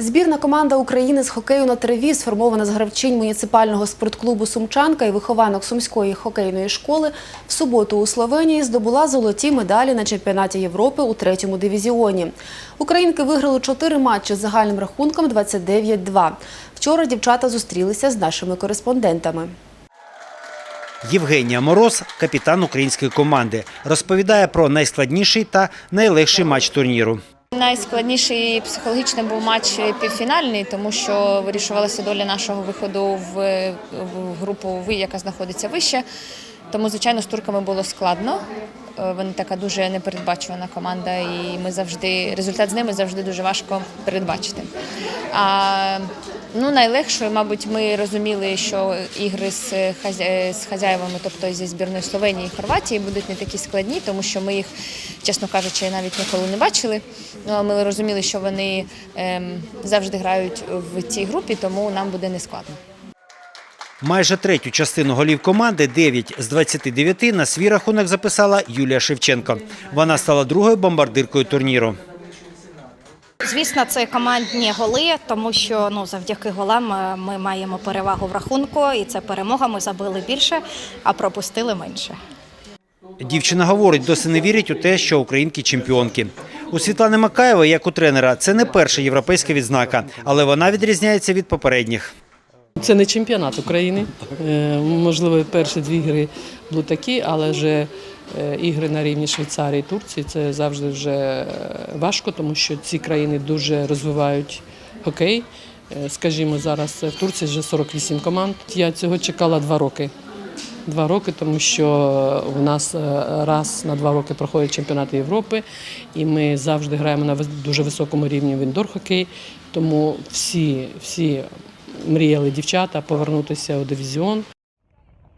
Збірна команда України з хокею на траві, сформована з гравчинь муніципального спортклубу Сумчанка і вихованок Сумської хокейної школи, в суботу у Словенії здобула золоті медалі на чемпіонаті Європи у третьому дивізіоні. Українки виграли чотири матчі з загальним рахунком 29-2. Вчора дівчата зустрілися з нашими кореспондентами. Євгенія Мороз, капітан української команди, розповідає про найскладніший та найлегший матч турніру. Найскладніший психологічно був матч півфінальний, тому що вирішувалася доля нашого виходу в, групу яка знаходиться вище. Тому, звичайно, з турками було складно. Е, Вони така дуже непередбачувана команда, і ми завжди результат з ними завжди дуже важко передбачити. А ну, найлегшою, мабуть, ми розуміли, що ігри з, з хазяєвами, тобто зі збірної Словенії і Хорватії, будуть не такі складні, тому що ми їх, чесно кажучи, навіть ніколи не бачили. Ну, Ми розуміли, що вони ем, завжди грають в цій групі, тому нам буде нескладно. Майже третю частину голів команди 9 з 29 на свій рахунок записала Юлія Шевченко. Вона стала другою бомбардиркою турніру. Звісно, це командні голи, тому що ну завдяки голам е, ми маємо перевагу в рахунку, і це перемога. Ми забили більше, а пропустили менше. Дівчина говорить, досі не вірить у те, що українки чемпіонки. У Світлани Макаєвої, як у тренера, це не перша європейська відзнака, але вона відрізняється від попередніх. Це не чемпіонат України. Е, Можливо, перші дві ігри були такі, але вже ігри на рівні Швейцарії, Турції це завжди вже е, важко, тому що ці країни дуже розвивають хокей. Е, Скажімо, зараз в Турції вже 48 команд. Я цього чекала два роки. Два роки, тому що в нас е, раз на два роки проходять чемпіонати Європи, і ми завжди граємо на дуже високому рівні в індор-хокей. Тому всі, всі мріяли дівчата повернутися у дивізіон.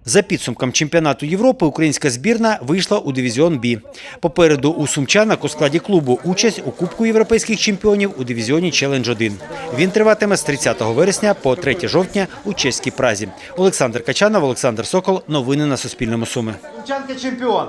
За підсумком чемпіонату Європи українська збірна вийшла у дивізіон Бі. Попереду у сумчанок у складі клубу участь у Кубку європейських чемпіонів у дивізіоні Челендж 1 Він триватиме з 30 вересня по 3 жовтня у чеській Празі. Олександр Качанов, Олександр Сокол. Новини на Суспільному Суми. Сумчанка чемпіон.